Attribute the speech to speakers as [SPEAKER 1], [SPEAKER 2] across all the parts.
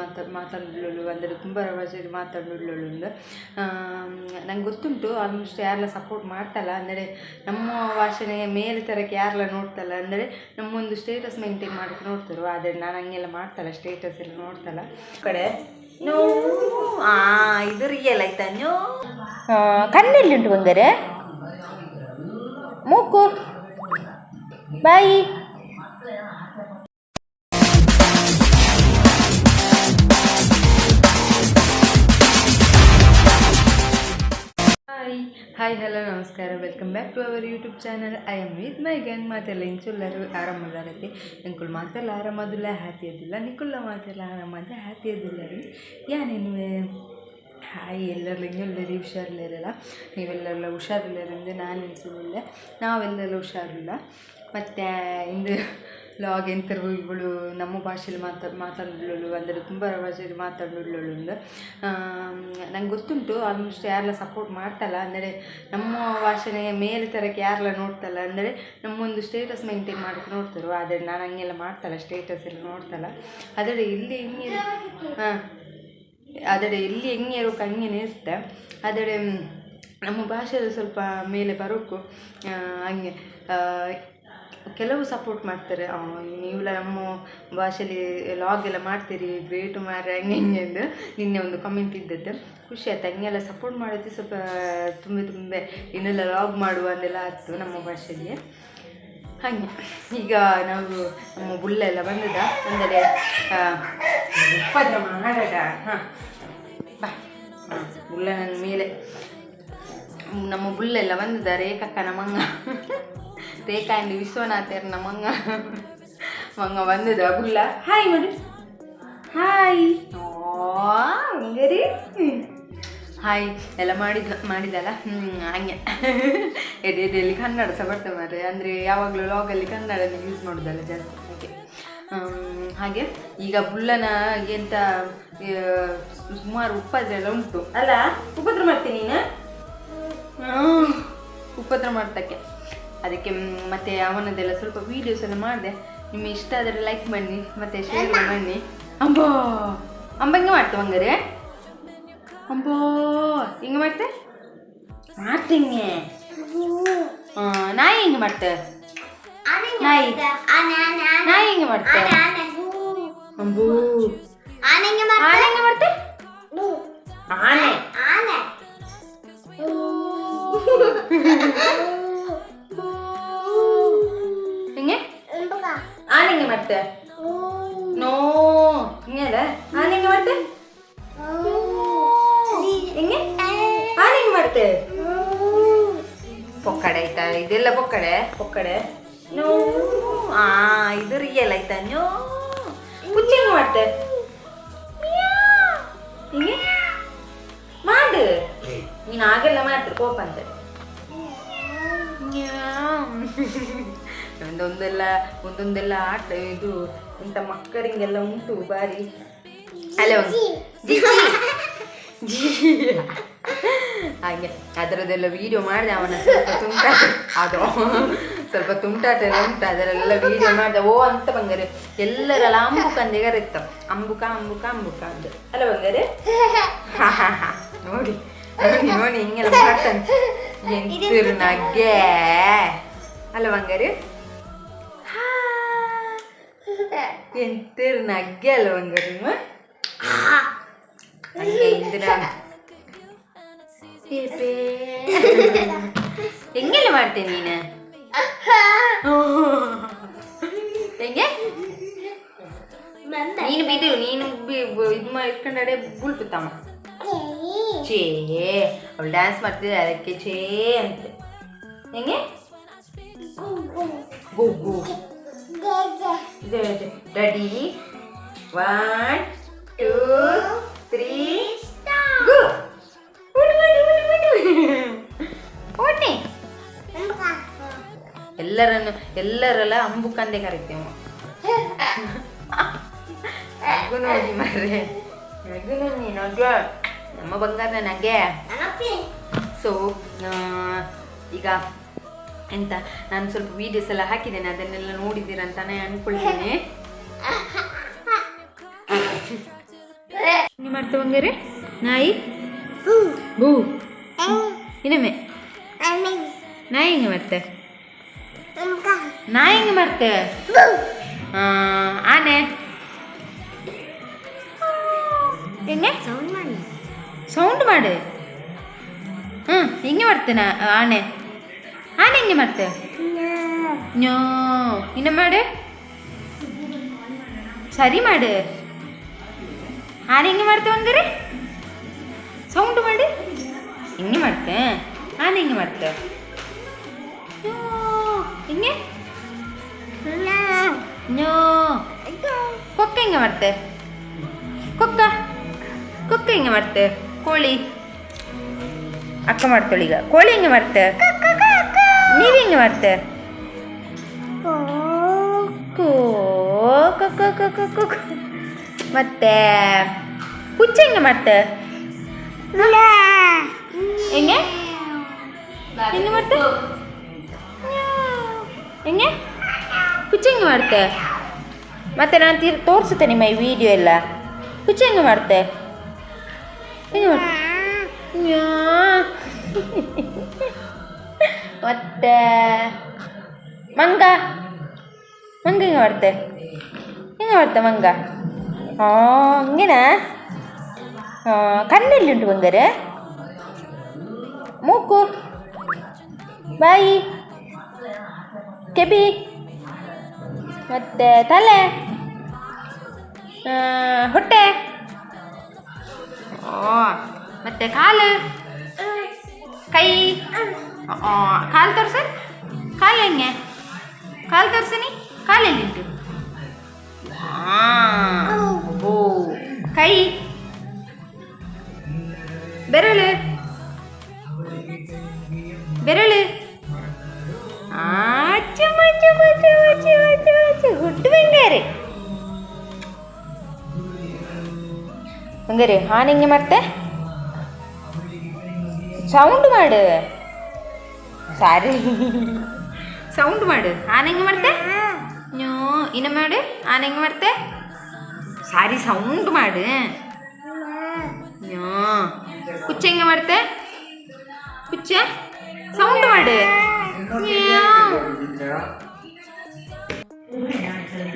[SPEAKER 1] ಭಾಷೆಯಲ್ಲಿ ಮಾತಾ ಮಾತಾಡಲು ಅಂದರೆ ಕುಂಬಾರ ಭಾಷೆಯಲ್ಲಿ ಮಾತಾಡಲು ನಂಗೆ ಗೊತ್ತುಂಟು ಆಲ್ಮೋಸ್ಟ್ ಯಾರೆಲ್ಲ ಸಪೋರ್ಟ್ ಮಾಡ್ತಲ್ಲ ಅಂದರೆ ನಮ್ಮ ಭಾಷೆನೇ ಮೇಲೆ ತರಕ್ಕೆ ಯಾರೆಲ್ಲ ನೋಡ್ತಲ್ಲ ಅಂದರೆ ನಮ್ಮೊಂದು ಸ್ಟೇಟಸ್ ಮೇಂಟೈನ್ ಮಾಡೋಕ್ಕೆ ನೋಡ್ತಾರೆ ಆದರೆ ನಾನು ಹಂಗೆಲ್ಲ ಮಾಡ್ತಲ್ಲ ಸ್ಟೇಟಸ್ ಎಲ್ಲ ನೋಡ್ತಲ್ಲ. ಕಡೆ. ನೋ ಆ ಇದು ರಿಯಲ್ ಆಯ್ತಾ ನೋ? ಕಣ್ಣೆಲ್ಲಿ ಉಂಟು ಬಂದರೆ? ಮೂಕು. ಬಾಯಿ. ಹಾಯ್ ಹಲೋ ನಮಸ್ಕಾರ. Welcome back to our YouTube channel I'm with my gang ಮಾತೆಲ್ಲ ಇಂಚುಲ್ಲರು ಆರಾಮದಾರತಿ ಎಂಕುಲ್ ಮಾತೆಲ್ಲ ಆರಾಮದಿಲ್ಲ ಹ್ಯಾಪಿ ಅದಿಲ್ಲ ನಿಕುಲ್ಲ ಮಾತೆಲ್ಲ ಹ್ಯಾಪಿ ಅದಿಲ್ಲ ರೀ ಯಾನೇನು ಹಾಯ್ ಎಲ್ಲರೂ ಹಿಂಗೆಲ್ಲರಿ ಹುಷಾರಿಲ್ಲ ನೀವೆಲ್ಲರೆಲ್ಲ ಹುಷಾರಿಲ್ಲರೆಂದು ನಾನು ಎನಿಸಿಲ್ಲ ನಾವೆಲ್ಲೆಲ್ಲ ಹುಷಾರಿಲ್ಲ. ಮತ್ತು, ಇಂದು ಲಾಗ್ ಎಂತರು ಇವಳು ನಮ್ಮ ಭಾಷೆಯಲ್ಲಿ ಮಾತಾ ಮಾತಾಡಲು ಅಂದರೆ ತುಂಬ ಭಾಷೆಯಲ್ಲಿ ಮಾತಾಡಲು ಒಂದು ನಂಗೆ ಗೊತ್ತುಂಟು ಆಲ್ಮೋಸ್ಟ್ ಯಾರೆಲ್ಲ ಸಪೋರ್ಟ್ ಮಾಡ್ತಲ್ಲ, ಅಂದರೆ ನಮ್ಮ ಭಾಷೆನೇ ಮೇಲೆ ತರಕ್ಕೆ ಯಾರೆಲ್ಲ ನೋಡ್ತಲ್ಲ, ಅಂದರೆ ನಮ್ಮೊಂದು ಸ್ಟೇಟಸ್ ಮೇಂಟೈನ್ ಮಾಡೋಕ್ಕೆ ನೋಡ್ತಾರೆ, ಆದರೆ ನಾನು ಹಂಗೆಲ್ಲ ಮಾಡ್ತಲ್ಲ ಸ್ಟೇಟಸ್ ಎಲ್ಲ ನೋಡ್ತಲ್ಲ. ಆದರೆ ಇಲ್ಲಿ ಹೆಂಗೆ ಹಾಂ ಆದರೆ ಇಲ್ಲಿ ಹೆಂಗೆ ಇರೋಕೆ ಹಂಗೇನೆ ಇರುತ್ತೆ. ಆದರೆ ನಮ್ಮ ಭಾಷೆಯಲ್ಲಿ ಸ್ವಲ್ಪ ಮೇಲೆ ಬರೋಕ್ಕೂ ಹಂಗೆ ಕೆಲವು ಸಪೋರ್ಟ್ ಮಾಡ್ತಾರೆ. ನೀವು ನಮ್ಮ ಭಾಷೆಯಲ್ಲಿ ಲಾಗ್ ಎಲ್ಲ ಮಾಡ್ತೀರಿ ಗ್ರೇಟ್ ಮಾರ್ರೆ, ಹಂಗೆ, ಹಿಂಗೆ ಎಂದು ನಿನ್ನೆ ಒಂದು ಕಮೆಂಟ್ ಇದ್ದದ್ದು. ಖುಷಿ ಆಯ್ತು. ಹಂಗೆಲ್ಲ ಸಪೋರ್ಟ್ ಮಾಡೋದು ಸ್ವಲ್ಪ, ತುಂಬ ತುಂಬ ಇನ್ನೆಲ್ಲ ಲಾಗ್ ಮಾಡುವ ಅಂದೆಲ್ಲ ಆಯಿತು ನಮ್ಮ ಭಾಷೆಗೆ ಹಾಗೆ. ಈಗ ನಾವು ನಮ್ಮ ಬುಲ್ಲೆಲ್ಲ ಬಂದದ. ಅಂದರೆ ಮಾಡೋದ ಹಾಂ. ಬಾ. ಬುಲ್ಲ ನನ್ನ ಮೇಲೆ. ನಮ್ಮ ಬುಲ್ಲೆಲ್ಲ ಬಂದದ ಕಕ್ಕ ಮಂಗ ರೇಖಾ ಅಂಡ್ ವಿಶ್ವನಾಥರ್ನ ಮಂಗ ಮಂಗ ಬಂದದ ಬುಲ್ಲ ಹಾಯ್ ಮಾಡಿ ಹಾಯ್ ಹಂಗರಿ ಹಾಯ್ ಎಲ್ಲ ಮಾಡಿದ, ಮಾಡಿದಲ್ಲ? ಹ್ಞೂ ಹಂಗೆ. ಎದೆ ಎದೆಯಲ್ಲಿ ಕನ್ನಡ ಸಹ ಬರ್ತದೆ ಮಾರೆ ಅಂದರೆ ಯಾವಾಗಲೂ ಲಾಗಲ್ಲಿ ಕನ್ನಡನ ಯೂಸ್ ಮಾಡೋದಲ್ಲ ಜಾಸ್ತಿ. ಹಾಗೆ ಹಾಗೆ. ಈಗ ಬುಲ್ಲನ ಎಂತ ಸುಮಾರು ಉಪ್ಪಾದ್ರೆ ಎಲ್ಲ ಉಂಟು. ಅಲ್ಲ, ಉಪದ್ರ ಮಾಡ್ತೀನಿ ನೀನು? ಉಪದ್ರ ಮಾಡ್ತಕ್ಕೆ. ಅದಕ್ಕೆ ಮತ್ತು ಅವನದೆಲ್ಲ ಸ್ವಲ್ಪ ವೀಡಿಯೋಸ್ ಎಲ್ಲ ಮಾಡಿದೆ. ನಿಮಗೆ ಇಷ್ಟ ಆದರೆ ಲೈಕ್ ಮಾಡಿ ಮತ್ತೆ ಶೇರ್ ಮಾಡಿ ಅಂಬೋ! ಅಂಬ ಹಿಂಗೆ ಮಾಡ್ತೇವೆ ಹಂಗಾರೆ? ಅಂಬೋ! ಹಿಂಗೆ ಮಾಡ್ತೆ? ಮಾಡ್ತೀನಿ ನಾಯಿ ಹಿಂಗೆ ಮಾಡ್ತೆ? ನಾಯಿ. ನಾಯಿ ಹಿಂಗೆ ಮಾಡ್ತೆ? ಅಂಬೂ! ಆನೆ ಹಿಂಗೆ ಮಾಡ್ತೆ? ಆನೆ ಹಿಂಗೆ ಹಿಂಗೆ ಮಾಡ್ತೆ ನೋ ಹಿಂಗೆ ಅಲ್ಲ ಆನೆ ಹಿಂಗೆ ಮಾಡ್ತೆ ಹಿಂಗೆ ಆನೆ ಹಿಂಗೆ ಮಾಡ್ತೆ ಪೊಕ್ಕಡೆ ಆಯ್ತಾ ಇದೆಲ್ಲ ಪೊಕ್ಕಡೆ ಪೊಕ್ಕಡೆ ನೋ ಆ ಇದು ರಿಯಲ್ ಆಯ್ತಾ ನೋ ಕುಚ್ಚಿ ಹೆಂಗೆ ಮಾಡ್ತೆ ಹಿಂಗೆ ಮಾಡು ನೀನು ಹಾಗೆಲ್ಲ ಮಾಡ್ತಾರೆ ಕೋಪ ಅಂತ ಒಂದೊಂದೆಲ್ಲ ಒಂದೊಂದೆಲ್ಲ ಆಟ ಇದು, ಇಂಥ ಮಕ್ಕಳಿಗೆಲ್ಲ ಉಂಟು ಬಾರಿ ಅಲ್ಲ ಹಾಗೆ, ಅದರದ್ದೆಲ್ಲ ವಿಡಿಯೋ ಮಾಡಿದೆ, ಅವನ ಸ್ವಲ್ಪ ತುಂಟಾಟ ಅದು, ಸ್ವಲ್ಪ ತುಂಟಾಟ ಉಂಟು ಅದರೆಲ್ಲ ವಿಡಿಯೋ ಮಾಡಿದೆ. ಓ, ಅಂತ ಬಂಗಾರೆ. ಎಲ್ಲರೆಲ್ಲ ಅಂಬುಕ ಅಂದೆ ಇತ್ತು ಅಂಬುಕ ಅಂಬುಕ ಅಂಬುಕ ಅಂದ್ರೆ ಅಲ್ಲ ಬಂಗಾರೆ. ನೋಡಿ ನೋಡಿ ನೋಡಿ, ಹಿಂಗೆಲ್ಲ ಮಾಡ್ತಾನೆ. ಎಂತಿರು ನಗ್ಗೆ ಅಲ್ಲ ಬಂಗಾರಿ. ಎಂತಿರು ನಗ್ಗೆ ಅಲ್ಲ ಬಂಗಾರಿ ಹಂಗೆ ಇಂದಿರ ಹೆಂಗೆಲ್ಲ ಮಾಡ್ತೇನೆ ನೀನು ಹೆಂಗೆ ನೀನು ಬಿಡು ನೀನು ಇದು ಇಟ್ಕೊಂಡಡೆ ಬುಳ್ತಮ್ಮ ಚೇ ಅವಳು ಡ್ಯಾನ್ಸ್ ಮಾಡ್ತಿದ್ದೆ ಅದಕ್ಕೆ ಚೇ ಅಂತ ಹೆಂಗೆ ಗು ಗು ರೆಡಿ ಒನ್ ಟೂ ತ್ರೀ. ಎಲ್ಲರನ್ನು ಎಲ್ಲರೆಲ್ಲ ಅಂಬುಕಂದೆ ಕರಿತೇವೆ. ನಗು ನೋಡಿ ಮಾರ್ರೆ ನಗು ನೋಡಿ ನಗೆ. ನಮ್ಮ ಬಂಗಾರ ನಗೆ ಸೊ ಈಗ ಎಂತ? ನಾನು ಸ್ವಲ್ಪ ವೀಡಿಯೋಸ್ ಎಲ್ಲ ಹಾಕಿದ್ದೇನೆ ಅದನ್ನೆಲ್ಲ ನೋಡಿದ್ದೀರ ಅಂತಾನೆ ಅನ್ಕೊಳ್ತೀನಿ. ಹಿಂಗೆ ಮಾಡ್ತಾ ಬಂಗಾರೆ? ನಾಯಿ? ಬೂ ಇನ್ನೊಮ್ಮೆ. ನಾಯಿ ಹಿಂಗೆ ಮಾಡ್ತೆ? ನಾಯಿ ಹಿಂಗೆ ಮಾಡ್ತೆ? ಆ, ಆನೆ. ಹೆಂಗೆ ಸೌಂಡ್ ಮಾಡು. ಹ್ಞೂ ಹಿಂಗೆ ಮಾಡ್ತೇನೆ ಆನೆ. ಆನೆ ಹೆಂಗೆ ಮಾಡ್ತೆ. ನ್ಯೋ. ಇನ್ನು ಮಾಡು. ಸರಿ ಮಾಡು. ಆನೆ ಹೆಂಗೆ ಮಾಡ್ತೇವೆ ಹಂಗಾರೆ ಸೌಂಡ್ ಮಾಡಿ. ಹಿಂಗೆ ಮಾಡ್ತೆ. ಆನೆ ಹಿಂಗೆ ಮಾಡ್ತೆ. ಹಿಂಗೆ. ನ್ಯೋ. ಕೊಕ್ಕ ಹಿಂಗೆ ಮಾಡ್ತೆ. ಕೊಕ್ಕ. ಕೊಕ್ಕ ಹಿಂಗೆ ಮಾಡ್ತೆ. ಕೋಳಿ. ಅಕ್ಕ ಮಾಡ್ತಾಳೆ ಈಗ. ಕೋಳಿ ಹಿಂಗೆ ಮಾಡ್ತೆ. ನೀವು ಹಿಂಗೆ ಮಾಡ್ತೆ ಮತ್ತೆ ಹುಚ್ಚ ಹೆಂಗೆ ಮಾಡ್ತೆ? ಹೆಂಗೆ? ಹೆಂಗೆ ಮಾಡ್ತೆ? ಹೆಂಗೆ? ಹುಚ್ಚ ಹೆಂಗೆ ಮಾಡ್ತೆ? ಮತ್ತೆ ನಾನು ತೀರ್ ತೋರಿಸುತ್ತೆ ನಿಮ್ಮ ಈ ವಿಡಿಯೋ ಎಲ್ಲ. ಹುಚ್ಚ ಹೆಂಗೆ ಮಾಡ್ತೆ? ಹೆಂಗೆ ಮಾಡ್ತೆ. ಮತ್ತೆ ಮಂಗ. ಮಂಗ ಹೆಂಗೆ ಮಾಡ್ತೆ? ಹೆಂಗೆ ಮಾಡ್ತೆ ಮಂಗ? ಹಂಗೆನಾ? ಕಣ್ಣೆಲ್ಲಿ ಉಂಟು ಬಂದರೆ ಮೂಕು. ಬಾಯಿ. ಕೆಬಿ. ಮತ್ತೆ ತಲೆ. ಹೊಟ್ಟೆ. ಮತ್ತೆ ಕಾಲು. ಕೈ ಕಾಲು ತೋರ್ಸ. ಕಾಲು ಹೆಂಗೆ? ಕಾಲು ತೋರ್ಸನಿ. ಕಾಲು ಆ, ಓ ಕೈ. ಬೆರಳು. ಬೆರಳು. ಗುಡ್ಡು ಬಂಗಾರೆ. ಹಂಗಾರೆ ಹಾನ್ ಹೆಂಗೆ ಮತ್ತೆ ಸೌಂಡ್ ಮಾಡು ಸಾರಿ ಸೌಂಡ್ ಮಾಡು ಆನೆ ಹೆಂಗೆ ಮಾಡ್ತೆ ನೋ ಇನ್ನು ಮಾಡು ಆನೆ ಹೆಂಗೆ ಮಾಡ್ತೆ ಸಾರಿ ಸೌಂಡ್ ಮಾಡು ನೋ ಕುಚ್ಚ ಹೆಂಗೆ ಮಾಡ್ತೆ ಕುಚ್ಚ ಸೌಂಡ್ ಮಾಡು ಮ್ಯಾವ್.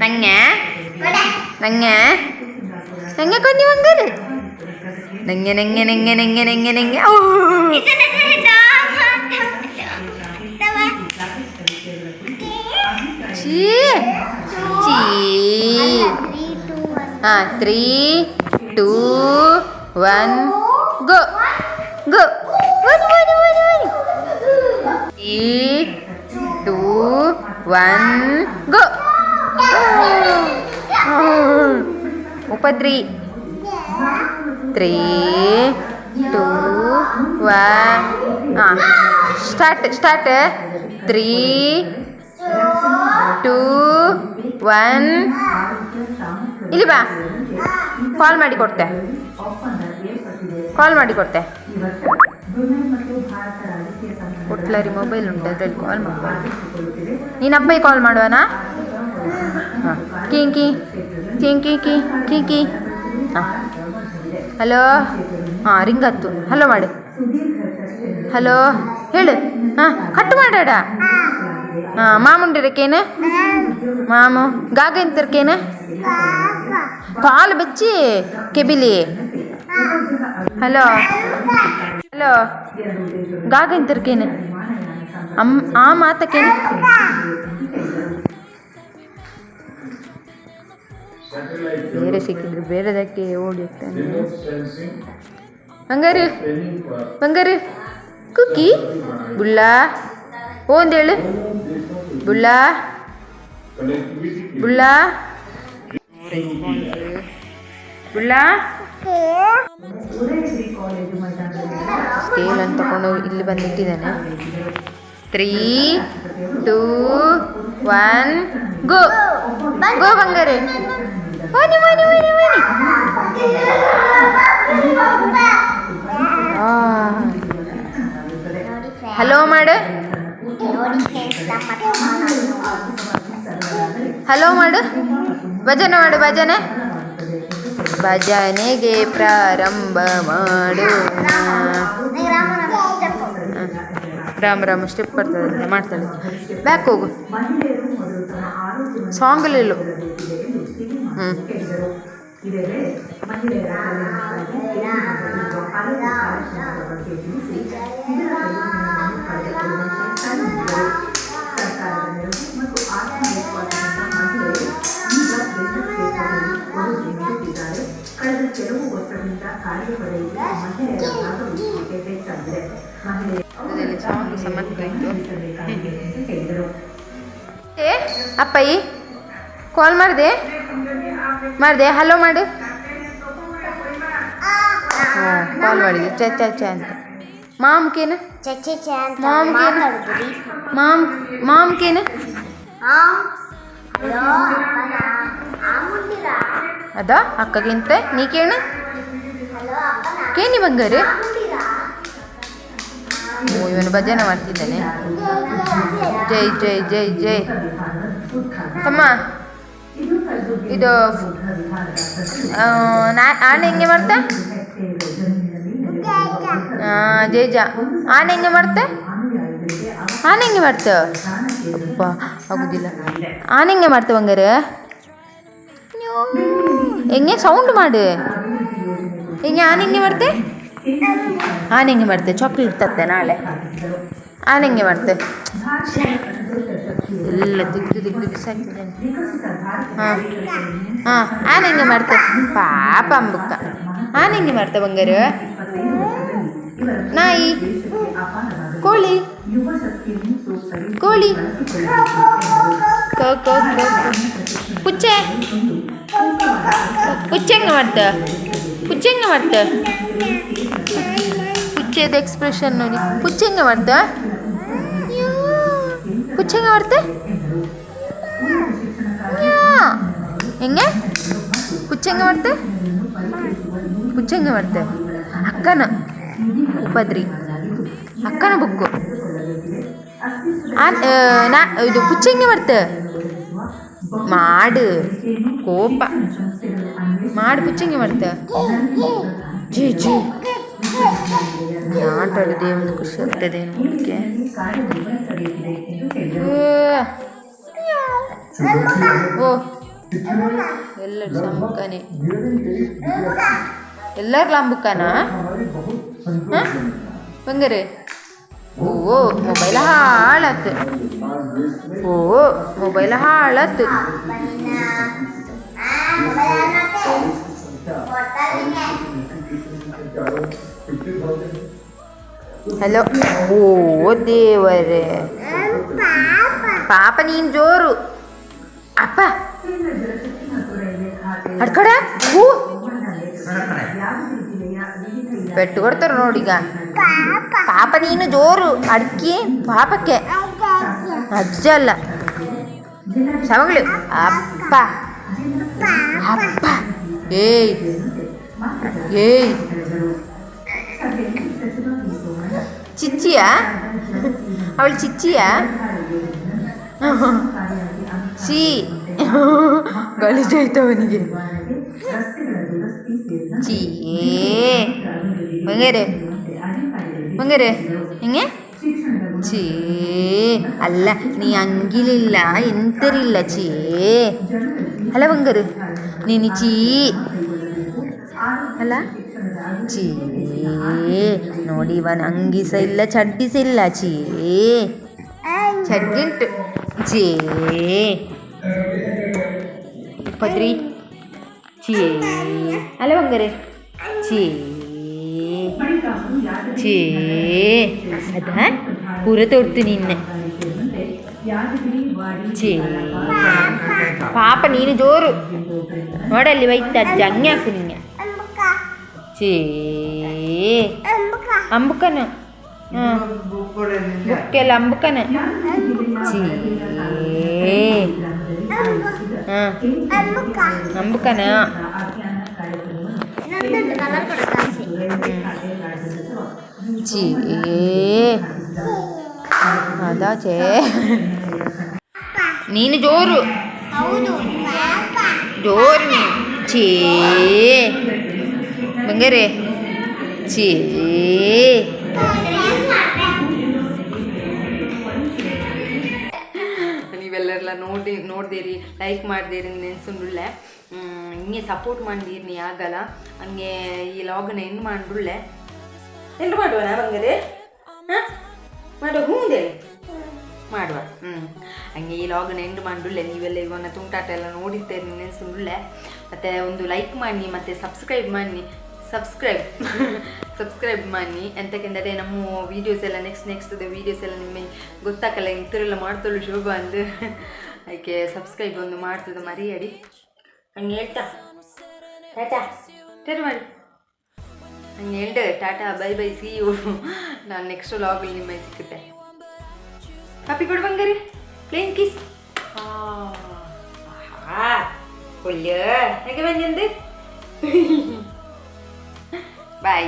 [SPEAKER 1] ನಂಗೆ ನಂಗೆ ನಂಗೆ ಕೊಂದಿ ಬಂಗಾರು ನಂಗೆ ನಂಗೆ ನಂಗೆ ನಂಗೆ ನಂಗೆ ನಂಗೆ ಓ ಚೀ ಚೀ ಹಾಂ three two one go go ಬನ್ನಿ ಬನ್ನಿ ಬನ್ನಿ ಬನ್ನಿ ತ್ರೀ ಟೂ ಒನ್ ಗೋ ಉಪದ್ರಿ ತ್ರೀ ಟೂ ಒನ್ ಹಾಂ start start three two one ಇಲ್ಲಿ ಬಾ. ಕಾಲ್ ಮಾಡಿ ಕೊಡ್ತೆ. ಕಾಲ್ ಮಾಡಿ ಕೊಡ್ತೆ. ಕೊಟ್ಲರಿ ಮೊಬೈಲ್ ಉಂಟು, ಅದರಲ್ಲಿ ಕಾಲ್ ಮಾಡಿ. ನೀನು ಅಪ್ಪ ಕಾಲ್ ಮಾಡುವನಾ? ಹಾಂ. ಕಿಂಕಿ ಕಿಂಕಿ ಕಿ. ಹಲೋ? ಹಾಂ ರಿಂಗ್ ಹತ್ತು. ಹಲೋ ಮಾಡು. ಹಲೋ? ಹೇಳು. ಹಾಂ, ಕಟ್ ಮಾಡಾಡ ಹಾಂ ಮಾಮುಂಡಿರಕ್ಕೇನು ಮಾಮು. ಗಾಗ ಎಂತಿರ್ಕೇನು ಕಾಲು ಬೆಚ್ಚಿ ಕೆಬಿಲಿ. ಹಲೋ? ಹಲೋ? ಗಾಗ ಎಂತಿರ್ಕೇನು ಅಮ್, ಆ ಮಾತಕ್ಕೇನು ಬೇರೆ ಸಿಕ್ಕಿದ್ರು ಬೇರೆದಕ್ಕೆ ಓಡಿ ಹೋಗ್ತಾನೆ. ಹಂಗಾರು ಬಂಗಾರು ಕುಕ್ಕಿ? ಬುಲ್ಲಾ? ಓಂದೇಳು ಬುಲ್ಲ? ಬುಲ್ಲ? ಬುಲ್ಲ? ಸ್ಕೇಲ್ ಅಂತ ತಗೊಂಡು ಇಲ್ಲಿ ಬಂದಿಟ್ಟಿದ್ದಾನೆ. Three two one go go ಬಂಗಾರೆ. ಬನ್ನಿ ಬನ್ನಿ ಬನ್ನಿ ಬನ್ನಿ ಹಲೋ ಮಾಡು. ಹಲೋ ಮಾಡು. ಭಜನೆ ಮಾಡು, ಭಜನೆ. ಭಜನೆಗೆ ಪ್ರಾರಂಭ ಮಾಡು. ರಾಮ ರಾಮ ಸ್ಟೆಪ್ ಬರ್ತದೆ ಮಾಡ್ತಾಳೆ. ಬ್ಯಾಕ್ ಹೋಗು. ಸಾಂಗಲ್ಲಿಲ್ಲ ಸಮರ್ಥ ಇತ್ತು ಏ ಕಾಲ್ ಮಾಡಿದೆ? ಮಾಡಿದೆ? ಹಲೋ ಮಾಡು. ಕಾಲ್ ಮಾಡಿದೆ. ಚ ಚ ಚ ಅಂತ. ಮಾಮ್ಕೇನು ಮಾಮ್ ಮಾಮ್ ಮಾಮ್ಕೇನು ಅದ ಅಕ್ಕಗಿಂತ. ನೀ ಕೇಣ ಕೇನಿ ಬಂಗಾರು. ಓ ಇವನು ಭಜನೆ ಮಾಡ್ತಿದ್ದಾನೆ. ಜೈ ಜೈ ಜೈ ಜೈ. ತಮ್ಮ ಇದು ಆ, ನಾ ಆನೆ ಹೆಂಗೆ ಮಾಡ್ತೆ? ಆ, ಜೈಜ. ಆನೆ ಹೆಂಗೆ ಮಾಡ್ತೆ? ಆನೆ ಹೆಂಗೆ ಮಾಡ್ತ? ಅಪ್ಪ ಆಗುದಿಲ್ಲ. ಆನೆ ಹೆಂಗೆ ಮಾಡ್ತೆ ಬಂಗಾರ? ಹೆಂಗೆ ಸೌಂಡ್ ಮಾಡು. ಹೆಂಗೆ ಆನೆ ಹೆಂಗೆ ಮಾಡ್ತೆ? ಆನೆ ಹೆಂಗೆ ಮಾಡ್ತೆ? ಚಾಕ್ಲೇಟ್ ತತ್ತೆ ನಾಳೆ. ಆನೆ ಹೆಂಗೆ ಮಾಡ್ತೆ ಎಲ್ಲ ತೆಗ್ದು ತೆಗ್ದು ಬಿಸಾಕಿದ್ದೇನೆ ಹಾಂ ಹಾಂ ಆನೆ ಹೆಂಗೆ ಮಾಡ್ತೆ ಪಾಪ ಅಂಬುಕ್ಕ ಆನೆ ಹೆಂಗೆ ಮಾಡ್ತೆ ಬಂಗಾರ ನಾಯಿ ಕೋಳಿ ಕೋಳಿ ಕೋ ಕೋ ಕೋ ಕೋ. ಪುಚ್ಚೆ ಪುಚ್ಚೆ ಹೆಂಗೆ ಮಾಡ್ತ ಪುಚ್ಚೆ ಹೆಂಗೆ ಮಾಡ್ತ ಪುಚ್ಚೆದ ಎಕ್ಸ್ಪ್ರೆಷನ್ ನೋಡಿ ಪುಚ್ಚೆ ಹೆಂಗೆ ಮಾಡ್ತ ಪುಚ್ಚೆ ಹೆಂಗೆ ಮಾಡ್ತ ಹೆಂಗೆ ಪುಚ್ಚೆ ಹೆಂಗೆ ಮಾಡ್ತೆ ಪುಚ್ಚೆ ಹೆಂಗೆ ಮಾಡ್ತೆ ಅಕ್ಕನ ಉಪದ್ರಿ ಅಕ್ಕನ ಬುಕ್ಕು ಆ- ಆ, ನಾ ಇದು ಪುಚ್ಚೆ ಹೆಂಗೆ ಮಾಡ್ತೆ ಮಾಡು ಕೋಪ ಮಾಡು ಪುಚ್ಚೆ ಹೆಂಗೆ ಮಾಡ್ತೆ ಜಿ ಜಿ ಆಟ ಆಡಿದೆ ಒಂದು ಖುಷಿ ಆಗ್ತದೆ ನೋಡಕ್ಕೆ ಓ ಎಲ್ಲರೂ ಸಂಬುಕ್ಕನೆ ಎಲ್ಲರೂ ಲಾಂಬುಕ್ಕನ ಬಂಗಾರೆ ಓ ಮೊಬೈಲ್ ಹಾಳಾತು ಓ ಮೊಬೈಲ್ ಹಾಳಾತು ಹಲೋ ಓ ದೇವರೇ. ಪಾಪ ನೀನು ಜೋರು. ಅಪ್ಪ. ಅಡ್ಕಡ. ಹೂ. ಪೆಟ್ಟು ಕೊಡ್ತಾರ ನೋಡೀಗ. ಪಾಪ ನೀನು ಜೋರು. ಅಡ್ಕಿ ಪಾಪಕ್ಕೆ. ಅಜ್ಜ ಅಲ್ಲ. ಸಮಗಳು ಅಪ್ಪ. ಅಪ್ಪ. ಏಯ್. ಏಯ್. ಚಿಚ್ಚಿಯ ಅವಳು ಚಿಚ್ಚಿಯ ಸಿ ಗಲೀಜಾಯ್ತು ಅವನಿಗೆ ಚೀ ಬಂಗಾರೆ ಬಂಗಾರೆ ಹಿಂಗೆ ಚೀ ಅಲ್ಲ ನೀ ಅಂಗಿಲಿಲ್ಲ ಎಂತರಿಲ್ಲ ಚೀ ಅಲ್ಲ ಬಂಗಾರು ನೀನು ಚೀ ಅಲ್ಲ ಚೀ ನೋಡಿ ಇವನ್ ಅಂಗಿ ಸಹ ಇಲ್ಲ ಚಡ್ಡಿ ಸಹ ಇಲ್ಲ ಚೀ ಚಡ್ಡಿ ಉಂಟು ಚೀ ಪದ್ರಿ ಚೀ ಅಲ್ಲ ಬಂಗಾರೆ ಚೀ ಚೀ ಅದ ಪೂರ ತೋರ್ತು ನಿನ್ನೆ ಚೀ ಪಾಪ ನೀನು ಜೋರು ನೋಡಲ್ಲಿ ವೈತ ಅಜ್ಜ ಹಂಗೆ ಹಾಕು ನಿನ್ನೆ ಚೀ ಅಂಬುಕನ ಹಾಂ ಬುಕ್ಕೆಲ್ಲ ಅಂಬುಕನ ಚೀ ಹಾಂ ಅಂಬುಕನ ಚೀ ಅದಾಚೆ ನೀನು ಜೋರು ಜೋರು ನೀನು ಚೇ ಬಂಗಾರೆ? ಚೀ ನೀವೆಲ್ಲರೆಲ್ಲ ನೋಡಿ, ನೋಡ್ದೇರಿ ಲೈಕ್ ಮಾಡ್ದೇರಿ ನೆನ್ಸುಂಡುಳ್ಳೆ ಹಿಂಗೆ ಸಪೋರ್ಟ್ ಮಾಡಿದೀರಿ, ನೀ ಆಗಲ್ಲ. ಹಂಗೆ ಈ ಲಾಗನ್ನ ಎಂಡ್ ಮಾಡ್ಬಿಡ್ಲೆ. ಎಂಡ್ ಮಾಡುವ ಬಂಗಾರೆ? ಹಾಂ? ಮಾಡುವ, ಹ್ಞೂ ಮಾಡುವ ಹ್ಞೂ ಹಂಗೆ ಈ ಲಾಗನ್ನ ಎಂಡ್ ಮಾಡಿಬಿಡ್ಲೆ. ನೀವೆಲ್ಲ ಇವನ್ನ ತುಂಟಾಟ ಎಲ್ಲ ನೋಡಿರ್ತೇನೆ ನೆನೆಸುಳ್ಳೆ ಮತ್ತು ಒಂದು ಲೈಕ್ ಮಾಡಿ ಮತ್ತು ಸಬ್ಸ್ಕ್ರೈಬ್ ಮಾಡಿ ಸಬ್ಸ್ಕ್ರೈಬ್ ಸಬ್ಸ್ಕ್ರೈಬ್ ಮಾಡಿ ಎಂತಕ್ಕೆಂದರೆ ನಮ್ಮ ವೀಡಿಯೋಸ್ ಎಲ್ಲ ನೆಕ್ಸ್ಟ್ ನೆಕ್ಸ್ಟ್ ವೀಡಿಯೋಸ್ ಎಲ್ಲ ನಿಮಗೆ ಗೊತ್ತಾಗಲ್ಲ ಇಂಥರೆಲ್ಲ ಮಾಡ್ತಳು ಶೋಭ ಅಂದು. ಅದಕ್ಕೆ ಸಬ್ಸ್ಕ್ರೈಬ್ ಒಂದು ಮಾಡ್ತದೆ ಮರಿಯಡಿ. ಹಂಗೆ ಹೇಳ್ತಾ. ಟಾಟಾ ಟೇರ್ ಮಾಡಿ. ಹಂಗೆ ಹೇಳ್ದೆ, tata bye bye see you ನಾನು ನೆಕ್ಸ್ಟ್ ಲಾಗಲ್ಲಿ ನಿಮ್ಮ ಸಿಕ್ಕುತ್ತೆ ಕಾಪಿ ಕೊಡು ಬಂಗಾರಿ. ಪ್ಲೇನ್ ಕಿಸ್ ಒಳ್ಳೆ. ಹೇಗೆ ಬಂದಂದೆ ಬಾಯ್